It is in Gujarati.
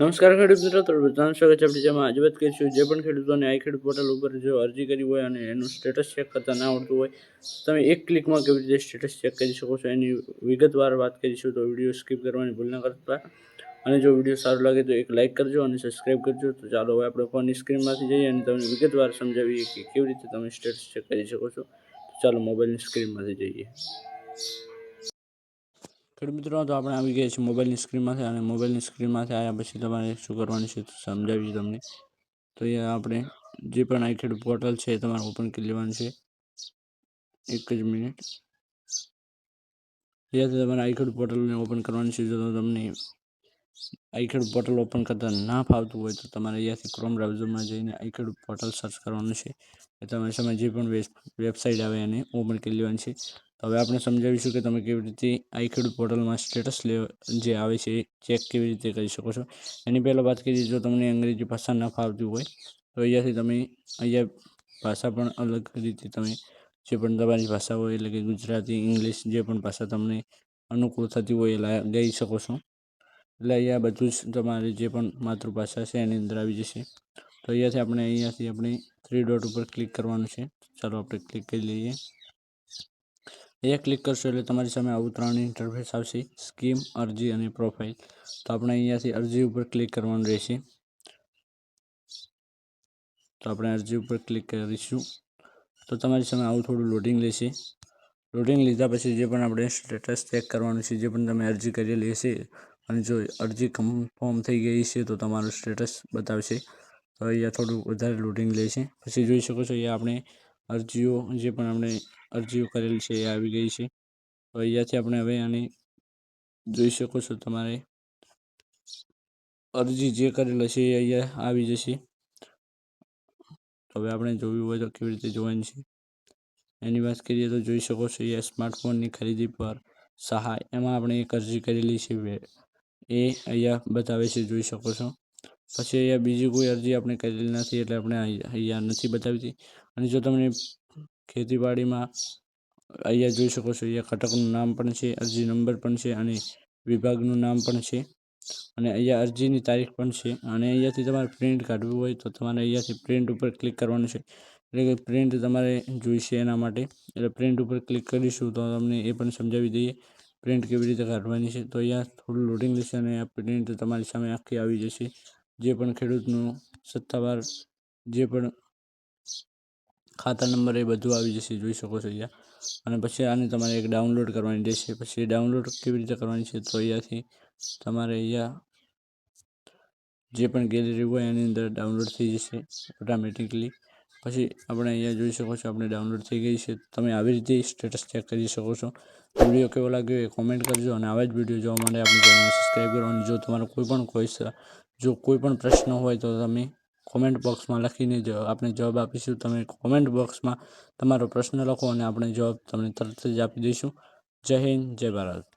નમસ્કાર ખેડૂત મિત્રો તો બધાનું સ્વાગત છે. આપણી જેમાં આજે કરીશું જે પણ ખેડૂતોને આઈ ખેડૂત પોર્ટલ ઉપર જો અરજી કરી હોય અને એનું સ્ટેટસ ચેક કરતા ના આવડતું હોય, તમે એક ક્લિકમાં કેવી રીતે સ્ટેટસ ચેક કરી શકો છો? એની વિગતવાર વાત કરીશું તો વીડિયો સ્કીપ કરવાની ભૂલ ન કરતા. અને જો વીડિયો સારો લાગે તો એક લાઇક કરજો અને સબસ્ક્રાઈબ કરજો. તો ચાલો હવે આપણે ફોનની સ્ક્રીનમાંથી જઈએ અને તમને વિગતવાર સમજાવીએ કે કેવી રીતે તમે સ્ટેટસ ચેક કરી શકો છો. ચાલો મોબાઈલની સ્ક્રીનમાંથી જઈએ. ખેડૂત મિત્રો, તો આપણે આવી ગયા છીએ મોબાઈલની સ્ક્રીનમાંથી અને મોબાઈલની સ્ક્રીનમાંથી આવ્યા પછી તમારે શું કરવાનું છે તો સમજાવીએ તમને. તો એ આપણે જે પણ આઈ ખેડૂત પોર્ટલ છે તમારે ઓપન કરી લેવાનું છે. એક જ મિનિટ જ્યાંથી તમારે આઈ ખેડૂત પોર્ટલને ઓપન કરવાનું છે, જો તમને આઈ ખેડૂત પોર્ટલ ઓપન કરતા ના ફાવતું હોય તો તમારે અહીંયાથી ક્રોમ બ્રાઉઝરમાં જઈને આઈ ખેડૂત પોર્ટલ સર્ચ કરવાનું છે. તમારી સામે જે પણ વેબસાઇટ આવે એને ઓપન કરી લેવાની છે. હવે આપણે સમજાવીશું કે તમે કેવી રીતે આઈ ખેડૂત પોર્ટલમાં સ્ટેટસ જે આવે છે ચેક કેવી રીતે કરી શકો છો. એની પહેલાં વાત કરીએ, જો તમને અંગ્રેજી ભાષા ન ફાવતી હોય, તો અહીંયાથી તમે, અહીંયા ભાષા પણ અલગ રીતે તમે જે પણ તમારી ભાષા હોય, એટલે કે ગુજરાતી, ઇંગ્લિશ, જે પણ ભાષા તમને અનુકૂળ થતી હોય, એ લઈ શકો છો. એટલે અહીંયા બધું જ તમારી જે પણ માતૃભાષા છે, એની અંદર આવી જશે. તો અહીંયાથી આપણે અહીંયાથી આપણે થ્રી ડોટ ઉપર ક્લિક કરવાનું છે. ચાલો આપણે ક્લિક કરી લઈએ. અહીંયા ક્લિક કરશો એટલે તમારી સામે આવું ત્રણ ઇન્ટરફેસ આવશે. સ્કીમ અરજી અને પ્રોફાઇલ તો આપણે અહીંયાથી અરજી ઉપર ક્લિક કરવાનું રહેશે. તો આપણે અરજી ઉપર ક્લિક કરીશું. તો તમારી સામે આવું થોડું લોડિંગ લેશે. લોડિંગ લીધા પછી જે પણ આપણે સ્ટેટસ ચેક કરવાનું છે, જે પણ તમે અરજી કરેલી હશે અને જો અરજી કન્ફર્મ થઈ ગઈ છે, તો તમારું સ્ટેટસ બતાવશે. તો અહીંયા થોડું વધારે લોડિંગ લે છે પછી જોઈ શકો છો, અહીંયા આપણે અરજીઓ જે પણ આપણે અરજીઓ કરેલ છે એ આવી ગઈ છે. તો અહીંયાથી આપણે હવે આને જોઈ શકો છો તમારે. અરજી જે કરેલા છે એ અહીંયા આવી જશે. હવે આપણે જોવી હોય તો કેવી રીતે જોવાની છે. એની વાત કરીએ તો જોઈ શકો છો અહીંયા સ્માર્ટફોનની ખરીદી પર સહાય. એમાં આપણે એક અરજી કરેલી છે એ અહીંયા બતાવે છે, જોઈ શકો છો. પછી અહીંયા બીજી કોઈ અરજી આપણે કરેલી નથી એટલે આપણે અહીંયા નથી બતાવી અને જો તમને ખેતીવાડીમાં અહીંયા જોઈ શકો છો, અહીંયા ઘટકનું નામ પણ છે, અરજી નંબર પણ છે અને વિભાગનું નામ પણ છે. અને અહીંયા અરજીની તારીખ પણ છે. અને અહીંયાથી તમારે પ્રિન્ટ કાઢવું હોય તો તમારે અહીંયાથી પ્રિન્ટ ઉપર ક્લિક કરવાનું છે. એટલે કે પ્રિન્ટ તમારે જોઈશે એના માટે. એટલે પ્રિન્ટ ઉપર ક્લિક કરીશું તો તમને એ પણ સમજાવી દઈએ પ્રિન્ટ કેવી રીતે કાઢવાની છે. તો અહીંયા થોડું લોડિંગ લેશે અને આ પ્રિન્ટ તમારી સામે આખી આવી જશે. જે પણ ખેડૂતનું સત્તાવાર જે પણ ખાતા નંબર એ બધું આવી જશે, જોઈ શકો છો અહીંયા. અને પછી આને તમારે એક ડાઉનલોડ કરવાની રહેશે. પછી ડાઉનલોડ કેવી રીતે કરવાની છે તો અહીંયાથી તમારે અહીંયા જે પણ ગેલેરી હોય એની અંદર ડાઉનલોડ થઈ જશે ઓટોમેટિકલી. પછી આપણે અહીંયા જોઈ શકો છો આપણે ડાઉનલોડ થઈ ગઈ છે. તમે આવી રીતે સ્ટેટસ ચેક કરી શકો છો. વીડિયો કેવો લાગ્યો એ કોમેન્ટ કરજો અને આવા જ વીડિયો જોવા માટે આપણે ચેનલ સબસ્ક્રાઈબ કરો જો તમારો કોઈ પણ કોઈ જો કોઈ પણ પ્રશ્ન હોય તો તમે કોમેન્ટ બોક્સમાં લખીને જ આપણે જવાબ આપીશું. તમે કોમેન્ટ બોક્સમાં તમારો પ્રશ્ન લખો અને આપણે જવાબ તમને તરત જ આપી દઈશું. જય હિન્દ, જય ભારત.